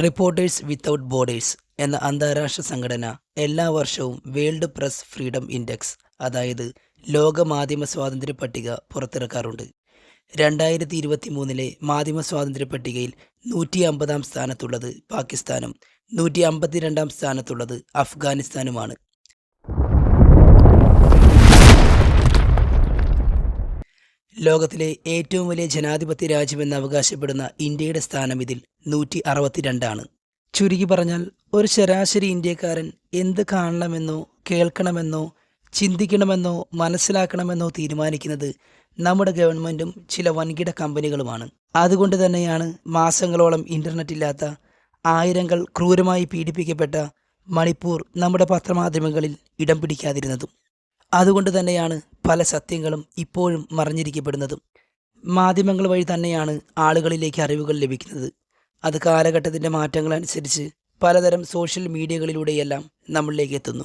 Reporters without borders എന്ന അന്താരാഷ്ട്ര സംഘടന എല്ലാ വർഷവും വേൾഡ് പ്രസ് ഫ്രീഡം ഇൻഡെക്സ് അതായത് ലോക മാധ്യമ സ്വാതന്ത്ര്യ പട്ടിക പുറത്തിറക്കാറുണ്ട്. രണ്ടായിരത്തി ഇരുപത്തി മൂന്നിലെ മാധ്യമ സ്വാതന്ത്ര്യ പട്ടികയിൽ നൂറ്റി അമ്പതാം സ്ഥാനത്തുള്ളത് പാകിസ്ഥാനും നൂറ്റി അമ്പത്തിരണ്ടാം സ്ഥാനത്തുള്ളത് അഫ്ഗാനിസ്ഥാനുമാണ്. ലോകത്തിലെ ഏറ്റവും വലിയ ജനാധിപത്യ രാജ്യമെന്ന് അവകാശപ്പെടുന്ന ഇന്ത്യയുടെ സ്ഥാനം ഇതിൽ നൂറ്റി അറുപത്തിരണ്ടാണ് ചുരുക്കി പറഞ്ഞാൽ ഒരു ശരാശരി ഇന്ത്യക്കാരൻ എന്ത് കാണണമെന്നോ കേൾക്കണമെന്നോ ചിന്തിക്കണമെന്നോ മനസ്സിലാക്കണമെന്നോ തീരുമാനിക്കുന്നത് നമ്മുടെ ഗവൺമെന്റും ചില വൻകിട കമ്പനികളുമാണ്. അതുകൊണ്ട് തന്നെയാണ് മാസങ്ങളോളം ഇന്റർനെറ്റ് ഇല്ലാത്ത ആയിരങ്ങൾ ക്രൂരമായി പീഡിപ്പിക്കപ്പെട്ട മണിപ്പൂർ നമ്മുടെ പത്രമാധ്യമങ്ങളിൽ ഇടം പിടിക്കാതിരുന്നതും. അതുകൊണ്ട് തന്നെയാണ് പല സത്യങ്ങളും ഇപ്പോഴും മറിഞ്ഞിരിക്കപ്പെടുന്നതും. മാധ്യമങ്ങൾ വഴി തന്നെയാണ് ആളുകളിലേക്ക് അറിവുകൾ ലഭിക്കുന്നത്. അത് കാലഘട്ടത്തിന്റെ മാറ്റങ്ങളനുസരിച്ച് പലതരം സോഷ്യൽ മീഡിയകളിലൂടെയെല്ലാം നമ്മളിലേക്ക് എത്തുന്നു.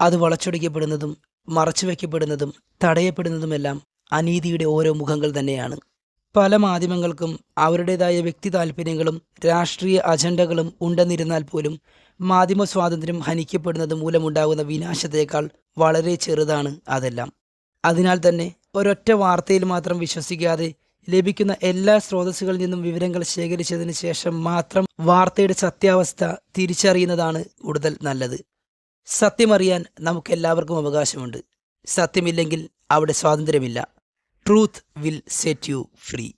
അത് വളച്ചൊടിക്കപ്പെടുന്നതും മറച്ചുവെക്കപ്പെടുന്നതും തടയപ്പെടുന്നതുമെല്ലാം അനീതിയുടെ ഓരോ മുഖങ്ങൾ തന്നെയാണ്. പല മാധ്യമങ്ങൾക്കും അവരുടേതായ വ്യക്തി താല്പര്യങ്ങളും രാഷ്ട്രീയ അജണ്ടകളും ഉണ്ടെന്നിരുന്നാൽ പോലും മാധ്യമ സ്വാതന്ത്ര്യം ഹനിക്കപ്പെടുന്നത് മൂലമുണ്ടാകുന്ന വിനാശത്തേക്കാൾ വളരെ ചെറുതാണ് അതെല്ലാം. അതിനാൽ തന്നെ ഒരൊറ്റ വാർത്തയിൽ മാത്രം വിശ്വസിക്കാതെ ലഭിക്കുന്ന എല്ലാ സ്രോതസ്സുകളിൽ നിന്നും വിവരങ്ങൾ ശേഖരിച്ചതിന് ശേഷം മാത്രം വാർത്തയുടെ സത്യാവസ്ഥ തിരിച്ചറിയുന്നതാണ് കൂടുതൽ നല്ലത്. സത്യമറിയാൻ നമുക്കെല്ലാവർക്കും അവകാശമുണ്ട്. സത്യമില്ലെങ്കിൽ അവിടെ സ്വാതന്ത്ര്യമില്ല. Truth will set you free